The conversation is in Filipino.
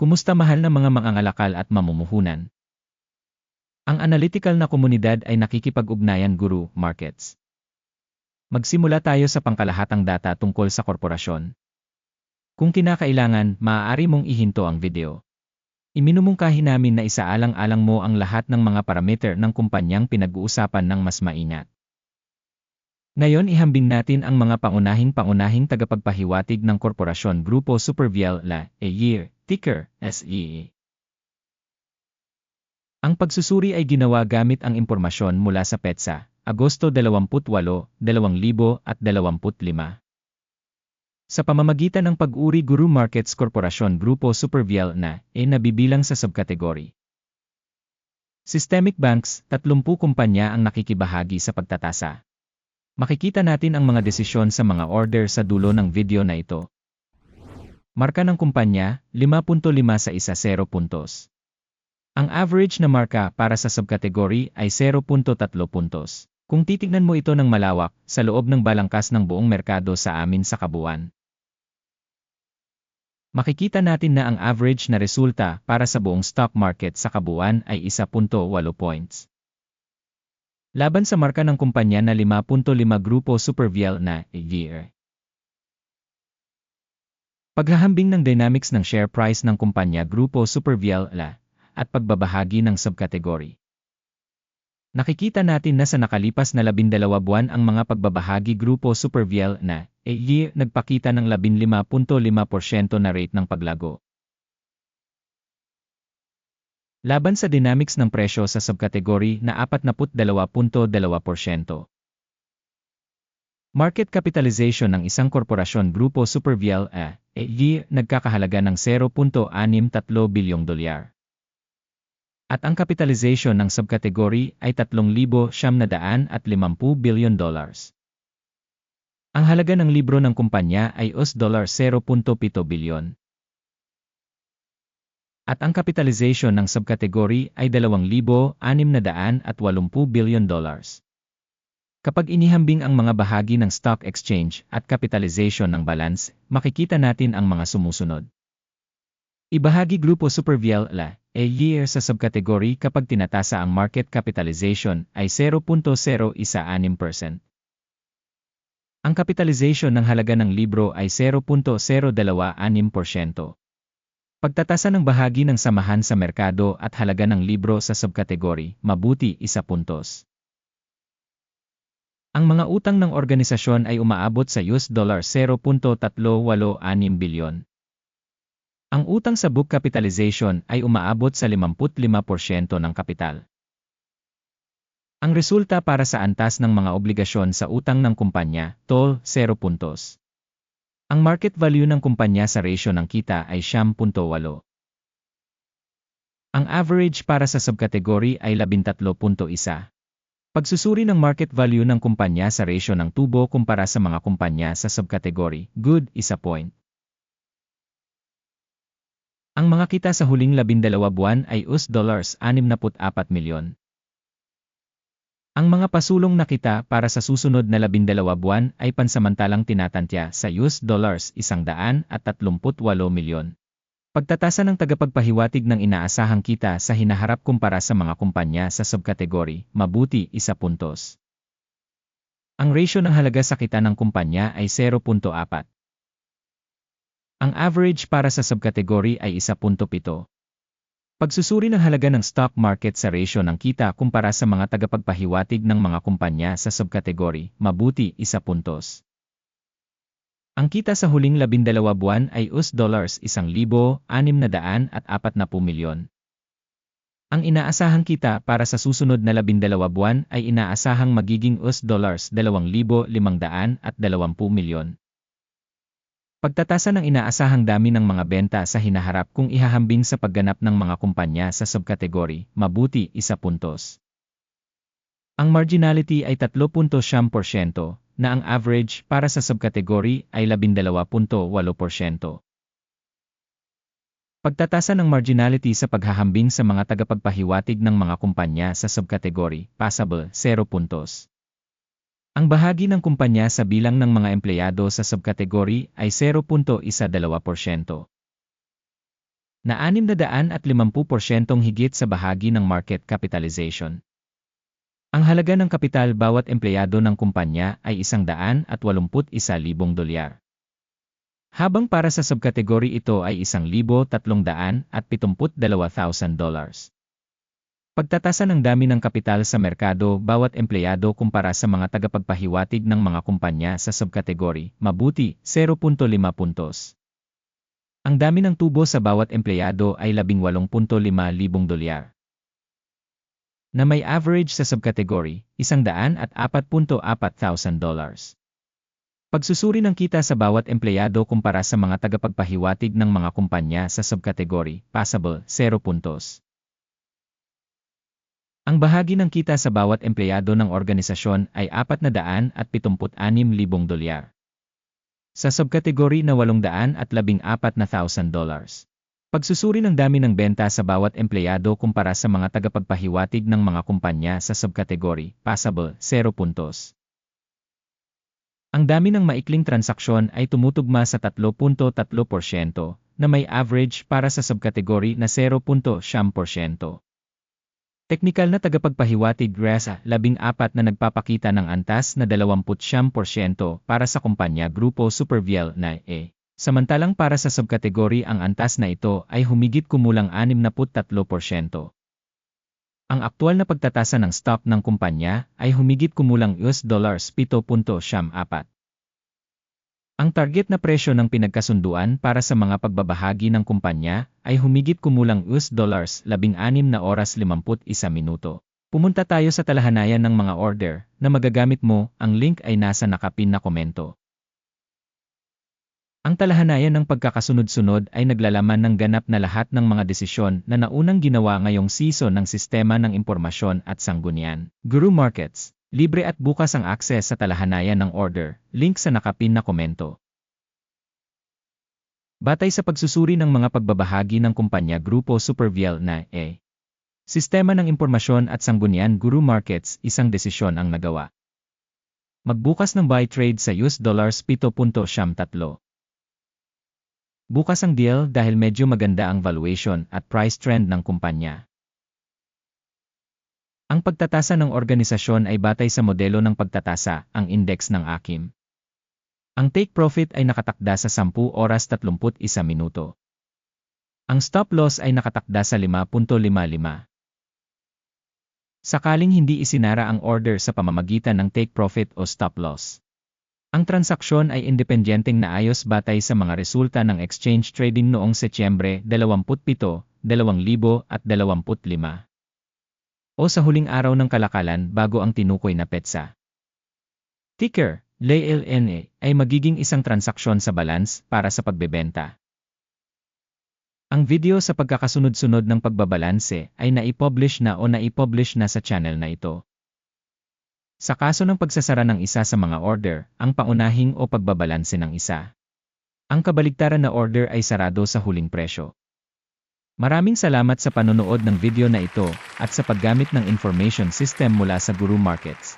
Kumusta mahal na mga mangangalakal at mamumuhunan? Ang analytical na komunidad ay nakikipag-ugnayan guru markets. Magsimula tayo sa pangkalahatang data tungkol sa korporasyon. Kung kinakailangan, maaari mong ihinto ang video. Iminumungkahi namin na isaalang-alang mo ang lahat ng mga parameter ng kumpanyang pinag-uusapan ng mas maingat. Ngayon ihambing natin ang mga pangunahing-pangunahing tagapagpahiwatig ng korporasyon Grupo Supervial La, a year, ticker, SEE. Ang pagsusuri ay ginawa gamit ang impormasyon mula sa PETSA, Agosto 28, 2025. Sa pamamagitan ng pag-uri Guru Markets Corporation Grupo Supervial na e nabibilang sa subkategory. Systemic banks, 30 kumpanya ang nakikibahagi sa pagtatasa. Makikita natin ang mga desisyon sa mga order sa dulo ng video na ito. Marka ng kumpanya, 5.5 sa isa 0 puntos. Ang average na marka para sa subkategory ay 0.3 puntos. Kung titignan mo ito ng malawak, sa loob ng balangkas ng buong merkado sa amin sa kabuuan. Makikita natin na ang average na resulta para sa buong stock market sa kabuuan ay 1.8 points. Laban sa marka ng kumpanya na 5.5 Grupo Supervial na year. Paghahambing ng dynamics ng share price ng kumpanya Grupo Supervial La at pagbabahagi ng subkategory. Nakikita natin na sa nakalipas na 12 buwan ang mga pagbabahagi Grupo Supervial na a year nagpakita ng 15.5% na rate ng paglago. Laban sa dynamics ng presyo sa subkategory na 42.2%. Market capitalization ng isang korporasyon Grupo Supervial A, a year nagkakahalaga ng 0.63 bilyong dolyar. At ang capitalization ng subkategory ay 3,750 billion dollars. Ang halaga ng libro ng kumpanya ay US dollar 0.7 bilyon. At ang capitalization ng subkategory ay 2,680 billion dollars. Kapag inihambing ang mga bahagi ng stock exchange at capitalization ng balance, makikita natin ang mga sumusunod. Ibahagi Grupo Supervial La, a year sa subkategory kapag tinatasa ang market capitalization ay 0.016%. Ang capitalization ng halaga ng libro ay 0.026%. Pagtatasa ng bahagi ng samahan sa merkado at halaga ng libro sa subkategory, mabuti isa puntos. Ang mga utang ng organisasyon ay umaabot sa US dollar 0.386 bilyon. Ang utang sa book capitalization ay umaabot sa 55% ng kapital. Ang resulta para sa antas ng mga obligasyon sa utang ng kumpanya, toll, 0 puntos. Ang market value ng kumpanya sa ratio ng kita ay 10.8. Ang average para sa subkategory ay 13.1. Pagsusuri ng market value ng kumpanya sa ratio ng tubo kumpara sa mga kumpanya sa subkategory, good, isa point. Ang mga kita sa huling 12 buwan ay US dollars 64 milyon. Ang mga pasulong na kita para sa susunod na 12 buwan ay pansamantalang tinatantya sa US dollars 138 milyon. Pagtatasa ng tagapagpahiwatig ng inaasahang kita sa hinaharap kumpara sa mga kumpanya sa subkategory, mabuti isa puntos. Ang ratio ng halaga sa kita ng kumpanya ay 0.4. Ang average para sa subkategory ay 1.7. Pagsusuri ng halaga ng stock market sa ratio ng kita kumpara sa mga tagapagpahiwatig ng mga kumpanya sa subkategory, mabuti isa puntos. Ang kita sa huling labindalawa buwan ay US dollars 1,640 milyon. Ang inaasahang kita para sa susunod na labindalawa buwan ay inaasahang magiging US dollars 2,520 milyon. Pagtatasa ng inaasahang dami ng mga benta sa hinaharap kung ihahambing sa pagganap ng mga kumpanya sa subkategory, mabuti isa puntos. Ang marginality ay 3.7%, na ang average para sa subkategory ay 12.8%. Pagtatasa ng marginality sa paghahambing sa mga tagapagpahiwatig ng mga kumpanya sa subkategory, passable, 0 puntos. Ang bahagi ng kumpanya sa bilang ng mga empleyado sa subkategory ay 0.12%. na 650% higit sa bahagi ng market capitalization. Ang halaga ng kapital bawat empleyado ng kumpanya ay 181,000 dolyar. Habang para sa subkategory ito ay 1,372,000 dollars. Pagtatasa ng dami ng kapital sa merkado bawat empleyado kumpara sa mga tagapagpahiwatig ng mga kumpanya sa subkategory, mabuti, 0.5 puntos. Ang dami ng tubo sa bawat empleyado ay 18.5 libong dolyar. Na may average sa subkategory, 104.4 thousand dollars. Pagsusuri ng kita sa bawat empleyado kumpara sa mga tagapagpahiwatig ng mga kumpanya sa subkategory, passable, 0 puntos. Ang bahagi ng kita sa bawat empleyado ng organisasyon ay 476,000 dolyar. Sa subkategory na 814,000 dollars. Pagsusuri ng dami ng benta sa bawat empleyado kumpara sa mga tagapagpahiwatig ng mga kumpanya sa subkategory, passable, 0 puntos. Ang dami ng maikling transaksyon ay tumutugma sa 3.3% na may average para sa subkategory na 0.7%. Teknikal na tagapagpahiwatig RESA 14 na nagpapakita ng antas na 20% para sa kumpanya Grupo Superviel na E. Samantalang para sa subkategory ang antas na ito ay humigit kumulang 63%. Ang aktual na pagtatasa ng stock ng kumpanya ay humigit kumulang US dollars 7.74. Ang target na presyo ng pinagkasunduan para sa mga pagbabahagi ng kumpanya ay humigit kumulang US dollars 16 na oras 51 minuto. Pumunta tayo sa talahanayan ng mga order na magagamit mo, ang link ay nasa nakapin na komento. Ang talahanayan ng pagkakasunod-sunod ay naglalaman ng ganap na lahat ng mga desisyon na naunang ginawa ngayong season ng Sistema ng Impormasyon at Sanggunian. Guru Markets, libre at bukas ang akses sa talahanayan ng order, link sa nakapin na komento. Batay sa pagsusuri ng mga pagbabahagi ng kumpanya Grupo Superviel na E. Sistema ng Impormasyon at Sanggunian Guru Markets, isang desisyon ang nagawa. Magbukas ng buy trade sa US dollars 7.73. Bukas ang deal dahil medyo maganda ang valuation at price trend ng kumpanya. Ang pagtatasa ng organisasyon ay batay sa modelo ng pagtatasa, ang index ng AKIM. Ang take profit ay nakatakda sa 10 oras 31 minuto. Ang stop loss ay nakatakda sa 5.55. Sakaling hindi isinara ang order sa pamamagitan ng take profit o stop loss. Ang transaksyon ay independenteng naayos batay sa mga resulta ng exchange trading noong Setyembre 27, 2025 o sa huling araw ng kalakalan bago ang tinukoy na petsa. Ticker, LLNA, ay magiging isang transaksyon sa balance para sa pagbebenta. Ang video sa pagkakasunod-sunod ng pagbabalanse ay naipublish na o naipublish na sa channel na ito. Sa kaso ng pagsasara ng isa sa mga order, ang paunahing o pagbabalanse ng isa. Ang kabaligtaran na order ay sarado sa huling presyo. Maraming salamat sa panonood ng video na ito at sa paggamit ng information system mula sa Guru Markets.